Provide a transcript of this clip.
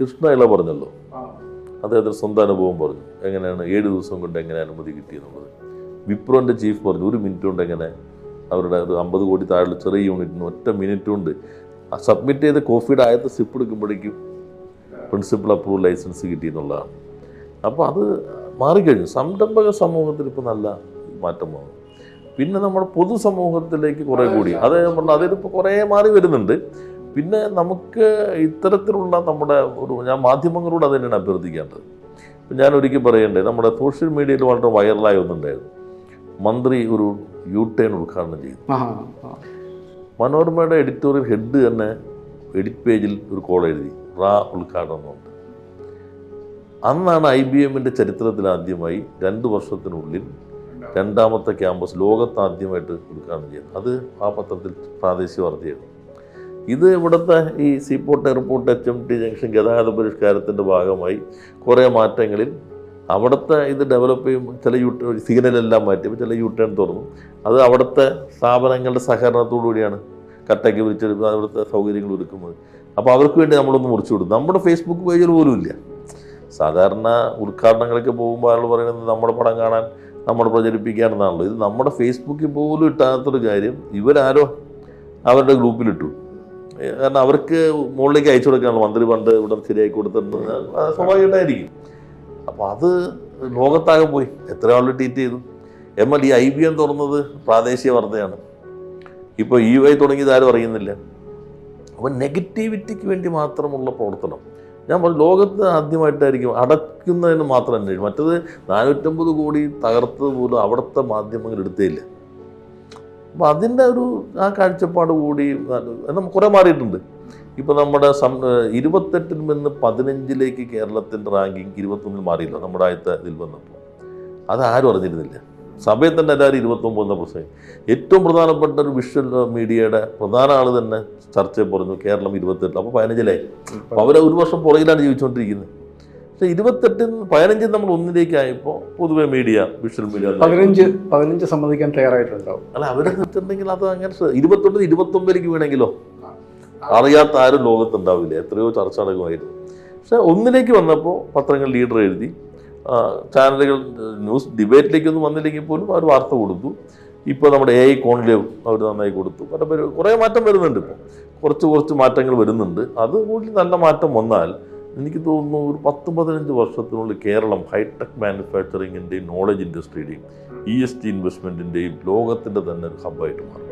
കൃഷ്ണ ഇള പറഞ്ഞല്ലോ അദ്ദേഹത്തിന് സ്വന്തം അനുഭവം പറഞ്ഞു. എങ്ങനെയാണ് ഏഴ് ദിവസം കൊണ്ട് എങ്ങനെ അനുമതി കിട്ടിയെന്നുള്ളത് വിപ്രോന്റെ ചീഫ് പറഞ്ഞു ഒരു മിനിറ്റ് കൊണ്ട് എങ്ങനെ അവരുടെ ഒരു അമ്പത് കോടി താഴെ ചെറിയ യൂണിറ്റിന് ഒറ്റ മിനിറ്റ് കൊണ്ട് സബ്മിറ്റ് ചെയ്ത കോഫിയുടെ ആയത് സിപ്പ് എടുക്കുമ്പോഴേക്കും പ്രിൻസിപ്പൽ അപ്രൂവൽ ലൈസൻസ് കിട്ടിയെന്നുള്ളതാണ് അപ്പോൾ അത് മാറിക്കഴിഞ്ഞു. സംരംഭക സമൂഹത്തിൽ ഇപ്പോൾ നല്ല മാറ്റം വന്നു. പിന്നെ നമ്മുടെ പൊതുസമൂഹത്തിലേക്ക് കുറേ കൂടി. അത് നമ്മൾ അതിലിപ്പോൾ കുറേ മാറി വരുന്നുണ്ട്. പിന്നെ നമുക്ക് ഇത്തരത്തിലുള്ള നമ്മുടെ ഒരു ഞാൻ മാധ്യമങ്ങളോട് അത് തന്നെയാണ് അഭ്യർത്ഥിക്കേണ്ടത്. ഇപ്പം ഞാൻ ഒരിക്കൽ പറയണ്ടേ നമ്മുടെ സോഷ്യൽ മീഡിയയിൽ വളരെ വൈറലായ ഒന്നുണ്ടായിരുന്നു മന്ത്രി ഒരു യു ടേൺ ഉദ്ഘാടനം ചെയ്തു. മനോരമയുടെ എഡിറ്റോറിയൽ ഹെഡ് തന്നെ എഡിറ്റ് പേജിൽ ഒരു കോൾ എഴുതി റാ ഉദ്ഘാടനം എന്നുണ്ട് അന്നാണ് ഐ ബി എമ്മിന്റെ ചരിത്രത്തിൽ ആദ്യമായി രണ്ട് വർഷത്തിനുള്ളിൽ രണ്ടാമത്തെ ക്യാമ്പസ് ലോകത്താദ്യമായിട്ട് ഉദ്ഘാടനം ചെയ്തത്. അത് ആ പത്രത്തിൽ പ്രാദേശിക വാർത്തയായിരുന്നു ഇത് ഇവിടുത്തെ ഈ seaport airport H M T junction ഗതാഗത പരിഷ്കാരത്തിന്റെ ഭാഗമായി കുറേ മാറ്റങ്ങളിൽ അവിടുത്തെ ഇത് ഡെവലപ്പ് ചെയ്യുമ്പോൾ ചില യൂ സിഗ്നലെല്ലാം മാറ്റി ചില യൂട്ടേൺ ടേൺ തുറന്നു. അത് അവിടുത്തെ സ്ഥാപനങ്ങളുടെ സഹകരണത്തോടു കൂടിയാണ് കട്ടയ്ക്ക് വിളിച്ച് അവിടുത്തെ സൗകര്യങ്ങൾ ഒരുക്കുന്നത്. അപ്പോൾ അവർക്ക് വേണ്ടി നമ്മളൊന്ന് മുറിച്ചു കൊടുക്കും നമ്മുടെ ഫേസ്ബുക്ക് പേജിൽ പോലും ഇല്ല. സാധാരണ ഉദ്ഘാടനങ്ങളൊക്കെ പോകുമ്പോൾ ആൾ പറയുന്നത് നമ്മുടെ പടം കാണാൻ നമ്മൾ പ്രചരിപ്പിക്കാനെന്നാണല്ലോ ഇത് നമ്മുടെ ഫേസ്ബുക്കിൽ പോലും ഇട്ടാത്തൊരു കാര്യം ഇവരാരോ അവരുടെ ഗ്രൂപ്പിലിട്ടു. കാരണം അവർക്ക് മുകളിലേക്ക് അയച്ചു കൊടുക്കാനുള്ള മന്ത്രി പണ്ട് ഇവിടെ ശരിയാക്കി കൊടുത്തിട്ടുണ്ട്. സ്വാഭാവികമായിരിക്കും അപ്പോൾ അത് ലോകത്താകെ പോയി. എത്ര ആൾ ട്വീറ്റ് ചെയ്തു. എം എൽ ഈ ഐ ബി എം തുറന്നത് പ്രാദേശിക വാർത്തയാണ്. ഇപ്പോൾ ഇ ഐ തുടങ്ങിയത് ആരും അറിയുന്നില്ല. അപ്പോൾ നെഗറ്റിവിറ്റിക്ക് വേണ്ടി മാത്രമുള്ള പ്രവർത്തനം. ഞാൻ പറഞ്ഞു ലോകത്ത് ആദ്യമായിട്ടായിരിക്കും അടയ്ക്കുന്നതിന് മാത്രം അന്വേഷിക്കും മറ്റത് നാനൂറ്റമ്പത് കോടി തകർത്തത് പോലും അവിടുത്തെ മാധ്യമങ്ങൾ എടുത്തേയില്ല അപ്പോൾ അതിന്റെ ഒരു ആ കാഴ്ചപ്പാട് കൂടി നമ്മൾ കുറേ മാറിയിട്ടുണ്ട്. ഇപ്പോൾ നമ്മുടെ സം ഇരുപത്തെട്ടിൽ നിന്ന് പതിനഞ്ചിലേക്ക് കേരളത്തിന്റെ റാങ്കിങ് ഇരുപത്തൊന്നിൽ മാറിയില്ല നമ്മുടെ ആദ്യത്തെ ഇതിൽ വന്നപ്പോൾ. അത് ആരും അറിഞ്ഞിരുന്നില്ല. സഭയിൽ തന്നെ എല്ലാവരും ഇരുപത്തൊമ്പത് എന്ന പ്രസംഗം. ഏറ്റവും പ്രധാനപ്പെട്ട ഒരു വിഷ്വൽ മീഡിയയുടെ പ്രധാന ആൾ തന്നെ ചർച്ചയിൽ പറഞ്ഞു കേരളം ഇരുപത്തെട്ട് അപ്പോൾ പതിനഞ്ചിലായി. അപ്പോൾ അവർ ഒരു വർഷം പുറകിലാണ് ജീവിച്ചുകൊണ്ടിരിക്കുന്നത്. പക്ഷേ ഇരുപത്തെട്ടിൽ പതിനഞ്ചിൽ നമ്മൾ ഒന്നിലേക്ക് ആയപ്പോൾ പൊതുവെ മീഡിയ വിഷ്വൽ മീഡിയ പതിനഞ്ച് പതിനഞ്ച് സമ്മതിക്കാൻ തയ്യാറായിട്ടുണ്ടാവും അല്ല അവരെ വെച്ചിട്ടുണ്ടെങ്കിൽ അത് അങ്ങനെ ഇരുപത്തൊമ്പത് ഇരുപത്തൊമ്പതിലേക്ക് വീണെങ്കിലോ? അറിയാത്ത ആരും ലോകത്തുണ്ടാവില്ല. എത്രയോ ചർച്ച നടക്കുമായിരുന്നു പക്ഷെ ഒന്നിലേക്ക് വന്നപ്പോൾ പത്രങ്ങൾ ലീഡർ എഴുതി ചാനലുകൾ ന്യൂസ് ഡിബേറ്റിലേക്കൊന്നും വന്നില്ലെങ്കിൽ പോലും അവർ വാർത്ത കൊടുത്തു. ഇപ്പോൾ നമ്മുടെ എ ഐ കോൺലേവ് അവർ നന്നായി കൊടുത്തു. പല പേര് കുറേ മാറ്റം വരുന്നുണ്ട് ഇപ്പോൾ. കുറച്ച് കുറച്ച് മാറ്റങ്ങൾ വരുന്നുണ്ട്. അത് കൂടി നല്ല മാറ്റം വന്നാൽ എനിക്ക് തോന്നുന്നു ഒരു പത്ത് പതിനഞ്ച് വർഷത്തിനുള്ളിൽ കേരളം ഹൈടെക് മാനുഫാക്ചറിങ്ങിന്റെയും നോളജ് ഇൻഡസ്ട്രിയുടെയും ഇ എസ് ടി ഇൻവെസ്റ്റ്മെന്റിന്റെയും ലോകത്തിന്റെ തന്നെ ഒരു ഹബ്ബായിട്ട് മാറും.